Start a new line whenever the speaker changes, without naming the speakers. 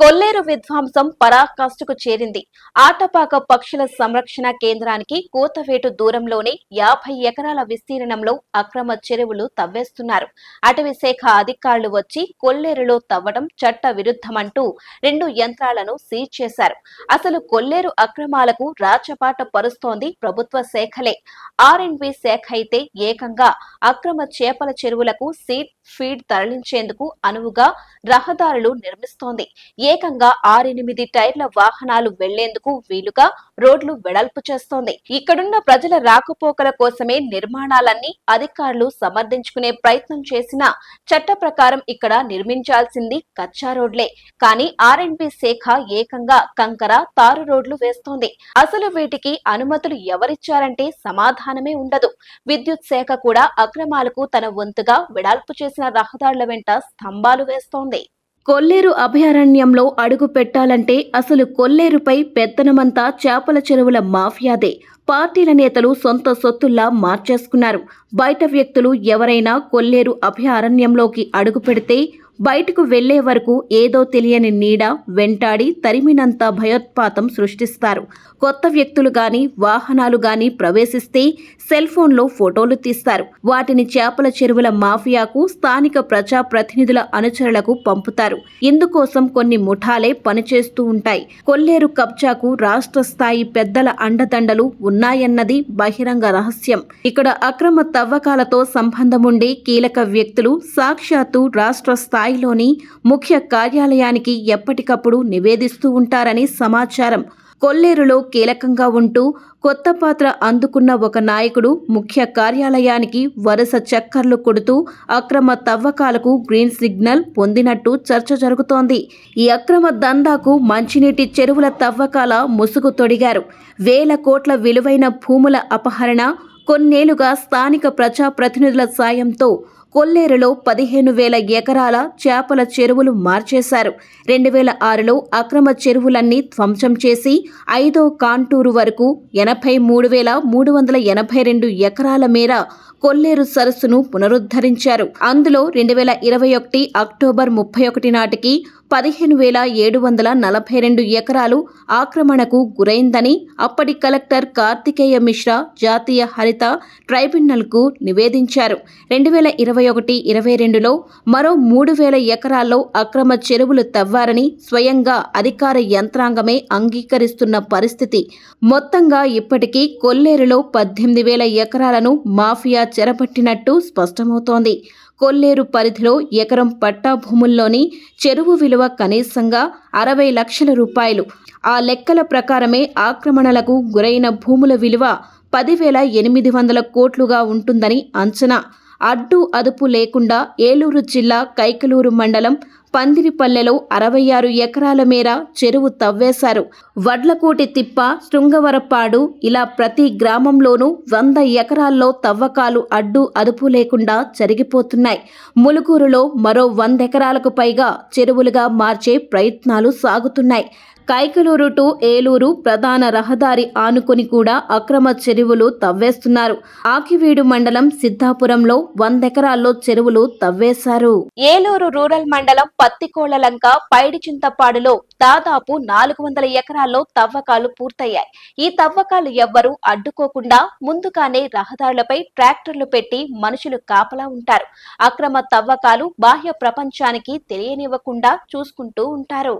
కొల్లేరు విధ్వంసం పరాకాష్ఠకు చేరింది. ఆటపాక పక్షుల సంరక్షణ కేంద్రానికి కూతవేటు దూరంలోనే యాభై ఎకరాల విస్తీర్ణంలో అక్రమ చెరువులు తవ్వేస్తున్నారు. అటవీ శాఖ అధికారులు వచ్చి కొల్లేరులో తవ్వడం చట్ట విరుద్ధమంటూ రెండు యంత్రాలను సీజ్ చేశారు. అసలు కొల్లేరు అక్రమాలకు రాచపాట పరుస్తోంది ప్రభుత్వ శాఖలే. ఆర్ఎండ్బి శాఖ అయితే ఏకంగా అక్రమ చేపల చెరువులకు సీడ్ ఫీడ్ తరలించేందుకు అనువుగా రహదారులు నిర్మిస్తోంది. ఏకంగా ఆరెనిమిది టైర్ల వాహనాలు వెళ్ళేందుకు వీలుగా రోడ్లు వెడల్పు చేస్తోంది. ఇక్కడున్న ప్రజల రాకపోకల కోసమే నిర్మాణాలన్నీ అధికారులు సమర్థించుకునే ప్రయత్నం చేసినా చట్ట ప్రకారం ఇక్కడ నిర్మించాల్సింది కచ్చా రోడ్లే. కానీ ఆర్ఎండ్బి శాఖ ఏకంగా కంకర తారు రోడ్లు వేస్తోంది. అసలు వీటికి అనుమతులు ఎవరిచ్చారంటే సమాధానమే ఉండదు. విద్యుత్ శాఖ కూడా అక్రమాలకు తన వంతుగా వెడల్పు చేసిన రహదారుల వెంట స్తంభాలు వేస్తోంది. కొల్లేరు అభయారణ్యంలో అడుగు పెట్టాలంటే అసలు కొల్లేరుపై పెత్తనమంతా చేపల చెరువుల మాఫియాదే. పార్టీల నేతలు సొంత సొత్తుల్లా మార్చేసుకున్నారు. బయట వ్యక్తులు ఎవరైనా కొల్లేరు అభయారణ్యంలోకి అడుగు పెడితే బయటకు వెళ్ళే వరకు ఏదో తెలియని నీడ వెంటాడి తరిమినంత భయోత్పాతం సృష్టిస్తారు. కొత్త వ్యక్తులు గాని వాహనాలు గాని ప్రవేశిస్తే సెల్ ఫోన్లో ఫోటోలు తీస్తారు. వాటిని చేపల చెరువుల మాఫియాకు స్థానిక ప్రజా ప్రతినిధుల అనుచరులకు పంపుతారు. ఇందుకోసం కొన్ని ముఠాలే పనిచేస్తూ ఉంటాయి. కొల్లేరు కబ్జాకు రాష్ట్ర స్థాయి పెద్దల అండదండలు ఉన్నాయన్నది బహిరంగ రహస్యం. ఇక్కడ అక్రమ తవ్వకాలతో సంబంధముండే కీలక వ్యక్తులు సాక్షాత్తు రాష్ట్ర స్థాయిలోని ముఖ్య కార్యాలయానికి ఎప్పటికప్పుడు నివేదిస్తూ ఉంటారని సమాచారం. కొల్లేరులో కీలకంగా ఉంటూ కొత్త పాత్ర అందుకున్న ఒక నాయకుడు ముఖ్య కార్యాలయానికి వరుస చక్కర్లు కొడుతూ అక్రమ తవ్వకాలకు గ్రీన్ సిగ్నల్ పొందినట్టు చర్చ జరుగుతోంది. ఈ అక్రమ దందాకు మంచినీటి చెరువుల తవ్వకాల ముసుగు తొడిగారు. వేల కోట్ల విలువైన భూముల అపహరణ కొన్నేళ్ళుగా స్థానిక ప్రజాప్రతినిధుల సాయంతో కొల్లేరులో పదిహేను వేల ఎకరాల చేపల చెరువులు మార్చేశారు. రెండు వేల ఆరులో అక్రమ చెరువులన్నీ ధ్వంసం చేసి ఐదో కాంటూరు వరకు ఎనభై మూడు వేల మూడు వందల ఎనభై రెండు ఎకరాల మేర కొల్లేరు సరస్సును పునరుద్ధరించారు. అందులో రెండు వేల ఇరవై ఒకటి అక్టోబర్ ముప్పై ఒకటి నాటికి పదిహేను వేల ఏడు వందల నలభై రెండు ఎకరాలు ఆక్రమణకు గురైందని అప్పటి కలెక్టర్ కార్తికేయ మిశ్రా జాతీయ హరిత ట్రైబ్యునల్కు నివేదించారు. రెండు వేల ఇరవై ఒకటి ఇరవై రెండులో మరో మూడు వేల ఎకరాల్లో అక్రమ చెరువులు తవ్వారని స్వయంగా అధికార యంత్రాంగమే అంగీకరిస్తున్న పరిస్థితి. మొత్తంగా ఇప్పటికీ కొల్లేరులో పద్దెనిమిది వేల ఎకరాలను మాఫియా చెరపట్టినట్టు స్పష్టమవుతోంది. కొల్లేరు పరిధిలో ఎకరం పట్టా భూముల్లోని చెరువు విలువ కనీసంగా అరవై లక్షల రూపాయలు. ఆ లెక్కల ప్రకారమే ఆక్రమణలకు గురైన భూముల విలువ పదివేల ఎనిమిది వందల కోట్లుగా ఉంటుందని అంచనా. అడ్డు అదుపు లేకుండా ఏలూరు జిల్లా కైకలూరు మండలం పందిరిపల్లెలో అరవై ఆరు ఎకరాల మేర చెరువు తవ్వేశారు. వడ్లకోటి తిప్ప శృంగవరపాడు ఇలా ప్రతి గ్రామంలోనూ వంద ఎకరాల్లో తవ్వకాలు అడ్డు అదుపు లేకుండా జరిగిపోతున్నాయి. ములుకూరులో మరో వంద ఎకరాలకు పైగా చెరువులుగా మార్చే ప్రయత్నాలు సాగుతున్నాయి. కైకలూరు టు ఏలూరు ప్రధాన రహదారి ఆనుకొని కూడా అక్రమ చెరువులు తవ్వేస్తున్నారు. ఆకివీడు మండలం సిద్ధాపురంలో వందెకరాల్లో చెరువులు తవ్వేశారు. ఏలూరు రూరల్ మండలం పత్తికోళ్ళలంక పైడి చింతపాడులో దాదాపు నాలుగు వందల ఎకరాల్లో తవ్వకాలు పూర్తయ్యాయి. ఈ తవ్వకాలు ఎవ్వరూ అడ్డుకోకుండా ముందుగానే రహదారులపై ట్రాక్టర్లు పెట్టి మనుషులు కాపలా ఉంటారు. అక్రమ తవ్వకాలు బాహ్య ప్రపంచానికి తెలియనివ్వకుండా చూసుకుంటూ ఉంటారు.